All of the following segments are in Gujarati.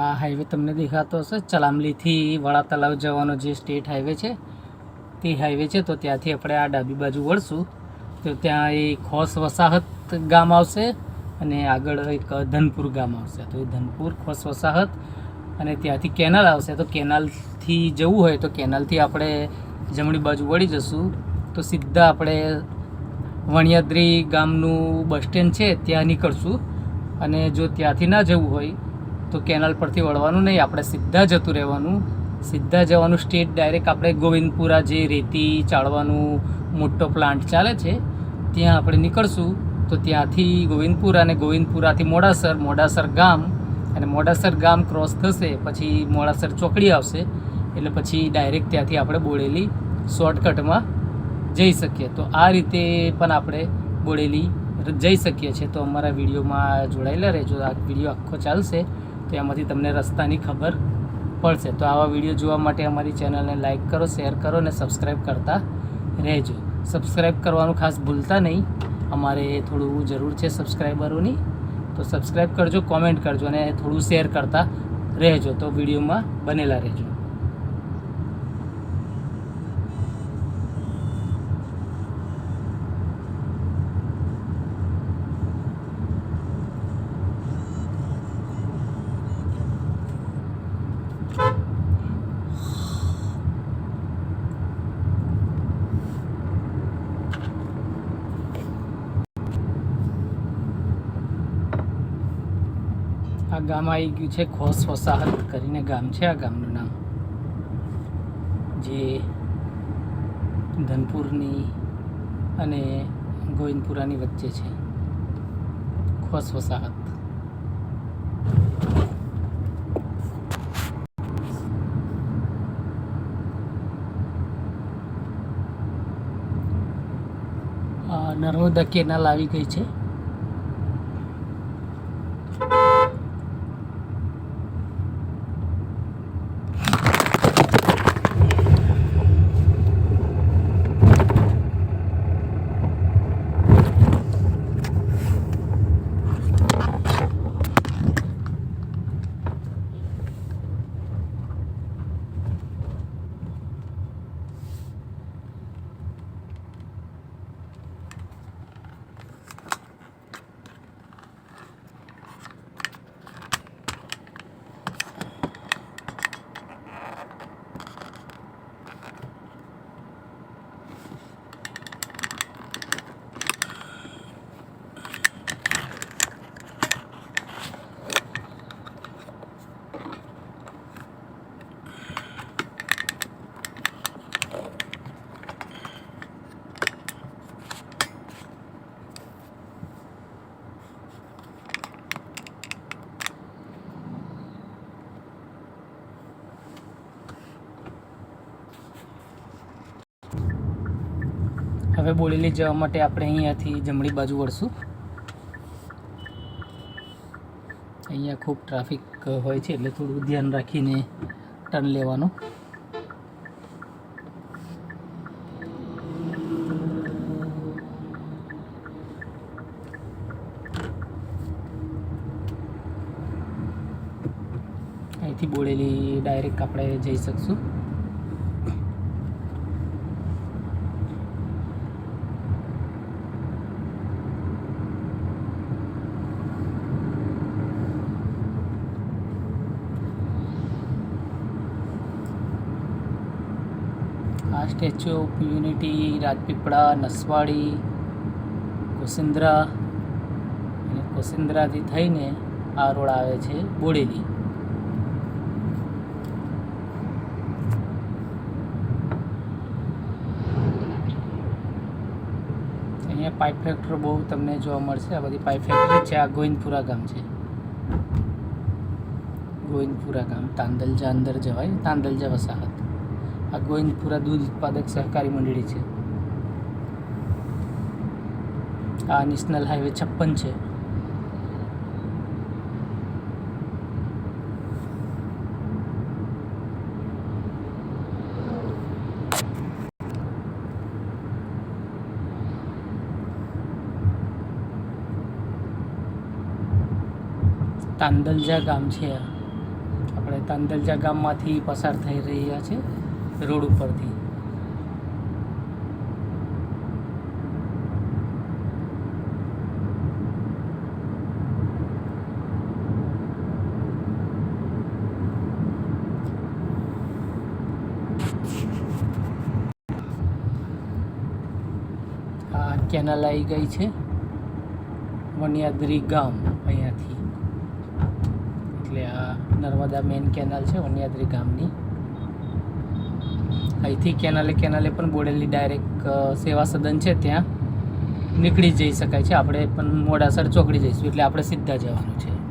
આ હાઈવે તમને દેખાતો હશે. ચલામલીથી વડા તલાવ જવાનો જે સ્ટેટ હાઈવે છે, તે હાઈવે છે. તો ત્યાંથી આપણે આ ડાબી બાજુ વળશું. તો ત્યાં એ ખોસ વસાહત ગામ આવશે અને આગળ એક ધનપુર ગામ આવશે. તો એ ધનપુર ખોસ વસાહત અને ત્યાંથી કેનાલ આવશે. તો કેનાલથી જવું હોય તો કેનાલથી આપણે જમણી બાજુ વળી જશું. તો સીધા આપણે વણિયાદ્રી ગામનું બસ સ્ટેન્ડ છે, ત્યાં નીકળશું. અને જો ત્યાંથી ના જવું હોય તો કેનાલ પરથી વળવાનું નહીં, આપણે સીધા જતું રહેવાનું. સીધા જવાનું સ્ટેટ ડાયરેક્ટ આપણે ગોવિંદપુરા જે રેતી ચાળવાનું મોટો પ્લાન્ટ ચાલે છે, ત્યાં આપણે નીકળશું. તો ત્યાંથી ગોવિંદપુરા અને ગોવિંદપુરાથી મોડાસર મોડાસર ગામ. અને મોડાસર ગામ ક્રોસ થશે, પછી મોડાસર ચોકડી આવશે. એટલે પછી ડાયરેક્ટ ત્યાંથી આપણે બોડેલી શોર્ટકટમાં જઈ શકીએ. તો આ રીતે પણ આપણે બોડેલી જઈ શકીએ છીએ. તો અમારા વિડીયોમાં જોડાયેલા રહેજો. આ વીડિયો આખો ચાલશે. તો એમાંથી તમને રસ્તાની ખબર પડશે. તો આવા વીડિયો જોવા માટે અમારી ચેનલને લાઈક કરો, શેર કરો અને સબસ્ક્રાઈબ કરતા રહેજો. સબસ્ક્રાઈબ કરવાનું ખાસ ભૂલતા નહીં. અમારે થોડું જરૂર છે સબસ્ક્રાઈબરોની તો સબસ્ક્રાઈબ કરજો, કોમેન્ટ કરજો અને થોડું શેર કરતા રહેજો. તો વિડીયોમાં બનેલા રહેજો. આ ગામ આવી ગયું છે ખોસ વસાહત કરીને ગામ છે આ ગામનું નામ. જે ધનપુરની અને ગોવિંદપુરાની વચ્ચે છે. ખોસ વસાહત. નર્મદા કેનાલ આવી ગઈ છે. હવે બોડેલી જવા માટે આપણે અહીંયાથી જમણી બાજુ વળશું. અહીંયા ખૂબ ટ્રાફિક હોય છે એટલે થોડું ધ્યાન રાખીને ટર્ન લેવાનું. અહીંથી બોડેલી ડાયરેક્ટ આપણે જઈ શકશું આ statue of unity, Rajpipla, Naswadi, Kosindra અને કોસિંદ્રાથી થઈને આ રોડ આવે છે બોડેલી. અહીંયા પાઇપ ફેક્ટરી બહુ તમને જોવા મળશે. આ બધી પાઇપ ફેક્ટરી છે. આ ગોવિંદપુરા ગામ છે. ગોવિંદપુરા ગામ, તાંદલજા અંદર જવાય. તાંદલજા વસાહત. આ ગોવિંદપુરા દૂધ ઉત્પાદક સહકારી મંડળી છે. આ નેશનલ હાઈવે છપ્પન છે. તાંદલજા ગામ છે આપણે તાંદલજા ગામમાંથી પસાર થઈ રહ્યા છે રોડ ઉપરથી. આ કેનાલ આવી ગઈ છે. વણિયાદરી ગામ અહીંયાથી. એટલે આ નર્મદા મેન કેનાલ છે વણિયાદરી ગામની. અહીંથી કેનાલે કેનાલે પણ બોડેલી ડાયરેક્ટ સેવા સદન છે ત્યાં. નીકળી જઈ શકાય છે. આપણે પણ મોડાસર ચોકડી જઈશું એટલે આપણે સીધા જવાનું છે.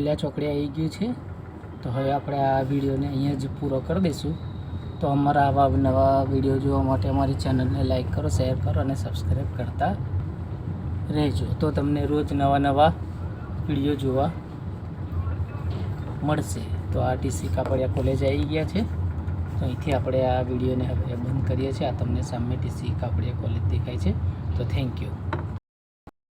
કલ્યા ચોકડી આવી ગયું છે. તો હવે આપણે આ વિડીયોને અહીંયા જ પૂરો કરી દઈશું. તો અમારા આવા નવા વીડિયો જોવા માટે અમારી ચેનલને લાઈક કરો, શેર કરો અને સબસ્ક્રાઈબ કરતા રહેજો. તો તમને રોજ નવા નવા વીડિયો જોવા મળશે. તો આ ટીસી કાપડિયા કોલેજ આવી ગયા છે. તો અહીંથી આપણે આ વિડીયોને હવે બંધ કરીએ છીએ. આ તમને સામે ટીસી કાપડિયા કોલેજ દેખાય છે. તો થેન્ક યુ.